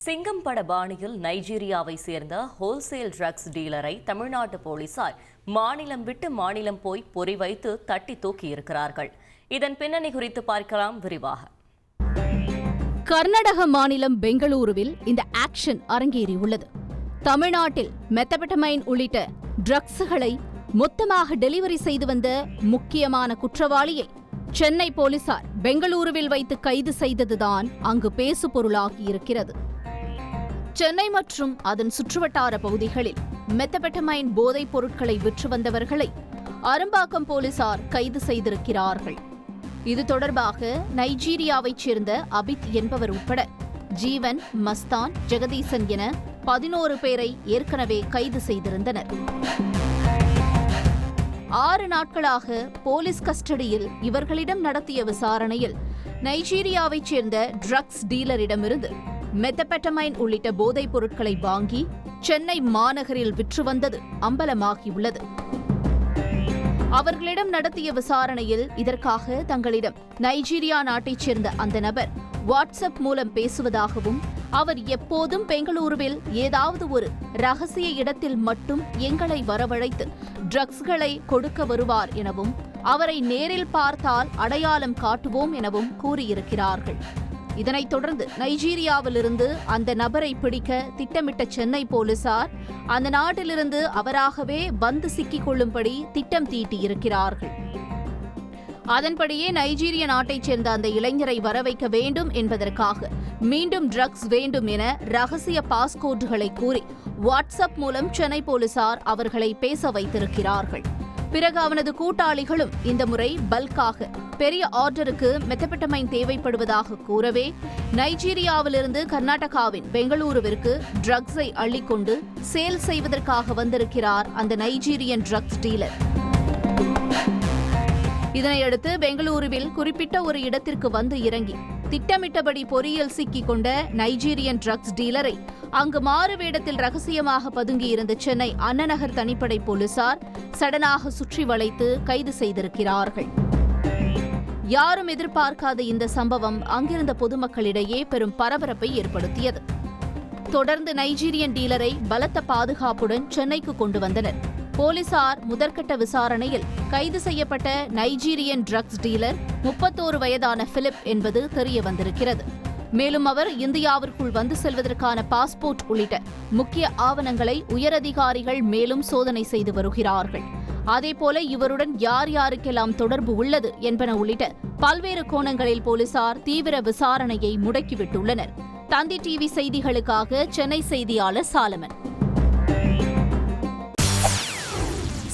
சிங்கம் பட பாணியில் நைஜீரியாவை சேர்ந்த ஹோல்சேல் ட்ரக்ஸ் டீலரை தமிழ்நாட்டு போலீசார் மாநிலம் விட்டு மாநிலம் போய் பொறி வைத்து தட்டி தூக்கியிருக்கிறார்கள். இதன் பின்னணி குறித்து பார்க்கலாம் விரிவாக. கர்நாடக மாநிலம் பெங்களூருவில் இந்த ஆக்ஷன் அரங்கேறியுள்ளது. தமிழ்நாட்டில் மெத்தபெட்டமைன் உள்ளிட்ட ட்ரக்ஸுகளை மொத்தமாக டெலிவரி செய்து வந்த முக்கியமான குற்றவாளியை சென்னை போலீசார் பெங்களூருவில் வைத்து கைது செய்ததுதான் அங்கு பேசு பொருளாகி இருக்கிறது சென்னை மற்றும் அதன் சுற்றுவட்டார பகுதிகளில் மெத்தபெட்டமைன் போதைப் பொருட்களை விற்று வந்தவர்களை அரும்பாக்கம் போலீசார் கைது செய்திருக்கிறார்கள். இது தொடர்பாக நைஜீரியாவைச் சேர்ந்த அபித் என்பவர் உட்பட ஜீவன் மஸ்தான் ஜெகதீசன் என பதினோரு பேரை ஏற்கனவே கைது செய்திருந்தனர். ஆறு நாட்களாக போலீஸ் கஸ்டடியில் இவர்களிடம் நடத்திய விசாரணையில் நைஜீரியாவைச் சேர்ந்த ட்ரக்ஸ் டீலரிடமிருந்து மெத்தபெட்டமைன் உள்ளிட்ட போதைப் பொருட்களை வாங்கி சென்னை மாநகரில் விற்று வந்தது அம்பலமாகியுள்ளது. அவர்களிடம் நடத்திய விசாரணையில் இதற்காக தங்களிடம் நைஜீரியா நாட்டைச் சேர்ந்த அந்த நபர் வாட்ஸ்அப் மூலம் பேசுவதாகவும் அவர் எப்போதும் பெங்களூருவில் ஏதாவது ஒரு ரகசிய இடத்தில் மட்டும் எங்களை வரவழைத்து ட்ரக்ஸ்களை கொடுக்க வருவார் எனவும் அவரை நேரில் பார்த்தால் அடையாளம் காட்டுவோம் எனவும் கூறியிருக்கிறார்கள். இதனைத் தொடர்ந்து நைஜீரியாவிலிருந்து அந்த நபரை பிடிக்க திட்டமிட்ட சென்னை போலீசார் அந்த நாட்டிலிருந்து அவராகவே வந்து சிக்கிக் கொள்ளும்படி திட்டம் தீட்டியிருக்கிறார்கள். அதன்படியே நைஜீரிய நாட்டைச் சேர்ந்த அந்த இளைஞரை வரவைக்க வேண்டும் என்பதற்காக மீண்டும் ட்ரக்ஸ் வேண்டும் என ரகசிய பாஸ்கோட்டுகளை கூறி வாட்ஸ்அப் மூலம் சென்னை போலீசார் அவர்களை பேச வைத்திருக்கிறார்கள். பிறகு அவனது கூட்டாளிகளும் இந்த முறை பல்காக பெரிய ஆர்டருக்கு மெத்தபெட்டமைன் தேவைப்படுவதாக கூறவே நைஜீரியாவிலிருந்து கர்நாடகாவின் பெங்களூருவிற்கு ட்ரக்ஸை அள்ளிக்கொண்டு சேல் செய்வதற்காக வந்திருக்கிறார் அந்த நைஜீரியன் ட்ரக்ஸ் டீலர். இதனையடுத்து பெங்களூருவில் குறிப்பிட்ட ஒரு இடத்திற்கு வந்து இறங்கி திட்டமிட்டபடி பொறியில் சிக்கிக் கொண்ட நைஜீரியன் ட்ரக்ஸ் டீலரை அங்கு மாறு வேடத்தில் ரகசியமாக பதுங்கியிருந்த சென்னை அண்ணநகர் தனிப்படை போலீசார் சடனாக சுற்றி வளைத்து கைது செய்திருக்கிறார்கள். யாரும் எதிர்பார்க்காத இந்த சம்பவம் அங்கிருந்த பொதுமக்களிடையே பெரும் பரபரப்பை ஏற்படுத்தியது. தொடர்ந்து நைஜீரியன் டீலரை பலத்த பாதுகாப்புடன் சென்னைக்கு கொண்டு வந்தனர். போலீசார் முதற்கட்ட விசாரணையில் கைது செய்யப்பட்ட நைஜீரியன் ட்ரக்ஸ் டீலர் முப்பத்தோரு வயதான பிலிப் என்பது தெரிய வந்திருக்கிறது மேலும் அவர் இந்தியாவிற்குள் வந்து செல்வதற்கான பாஸ்போர்ட் உள்ளிட்ட முக்கிய ஆவணங்களை உயரதிகாரிகள் மேலும் சோதனை செய்து வருகிறார்கள். அதேபோல இவருடன் யார் யாருக்கெல்லாம் தொடர்பு உள்ளது என்பன உள்ளிட்ட பல்வேறு கோணங்களில் போலீசார் தீவிர விசாரணையை முடக்கிவிட்டுள்ளனர். தந்தி டிவி செய்திகளுக்காக சென்னை செய்தியாளர் சாலமன்.